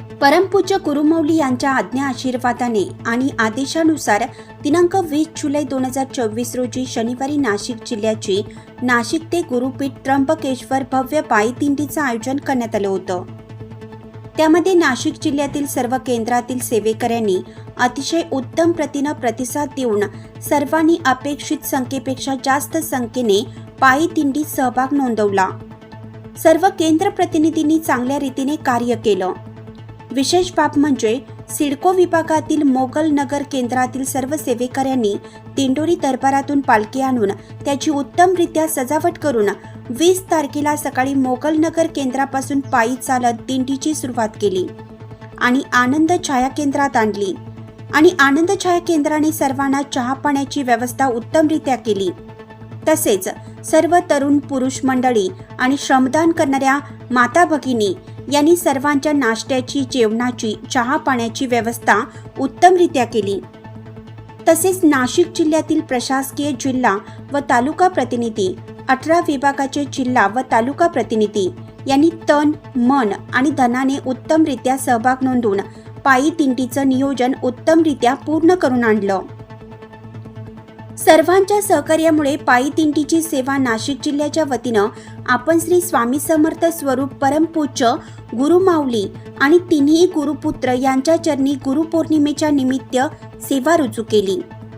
परमपूज्य गुरुमौली यांच्या आज्ञा आशीर्वादाने आणि आदेशानुसार दिनांक वीस जुलै दोन हजार चोवीस रोजी शनिवारी नाशिक जिल्ह्याची नाशिक ते गुरुपीठ त्र्यंबकेश्वर भव्य पायीतिंडीचं आयोजन करण्यात आलं होतं. त्यामध्ये नाशिक जिल्ह्यातील सर्व केंद्रातील सेवेकऱ्यांनी अतिशय उत्तम प्रतीनं प्रतिसाद देऊन सर्वांनी अपेक्षित संख्येपेक्षा जास्त संख्येने पायीदिंडीत सहभाग नोंदवला. सर्व केंद्र प्रतिनिधींनी चांगल्या रीतीने कार्य केलं. विशेष बाब म्हणजे सिडको विभागातील मोगल नगर केंद्रातील सर्व सेवेकऱ्यांनी दिंडोरी दरबारातून पालखी आणून त्याची उत्तमरित्या सजावट करून वीस तारखेला सकाळी मोगल नगर केंद्रापासून पायी चालत दिंडीची सुरुवात केली आणि आनंद छाया केंद्रात आणली. आणि आनंद छाया केंद्राने सर्वांना चहा पाण्याची व्यवस्था उत्तमरित्या केली. तसेच सर्व तरुण पुरुष मंडळी आणि श्रमदान करणाऱ्या माता भगिनी यांनी सर्वांच्या नाश्त्याची जेवणाची चहा पाण्याची व्यवस्था उत्तमरित्या केली. तसेच नाशिक जिल्ह्यातील प्रशासकीय जिल्हा व तालुका प्रतिनिधी अठरा विभागाचे जिल्हा व तालुका प्रतिनिधी यांनी तन मन आणि धनाने उत्तमरित्या सहभाग नोंदवून पायी दिंडीचं नियोजन उत्तमरित्या पूर्ण करून आणलं. सर्वांच्या सहकार्यामुळे पायी दिंडीची सेवा नाशिक जिल्ह्याच्या वतीनं आपण श्री स्वामी समर्थ स्वरूप परमपूज्य गुरुमाऊली आणि तिन्ही गुरुपुत्र यांच्या चरणी गुरुपौर्णिमेच्या निमित्त सेवा रुजू केली.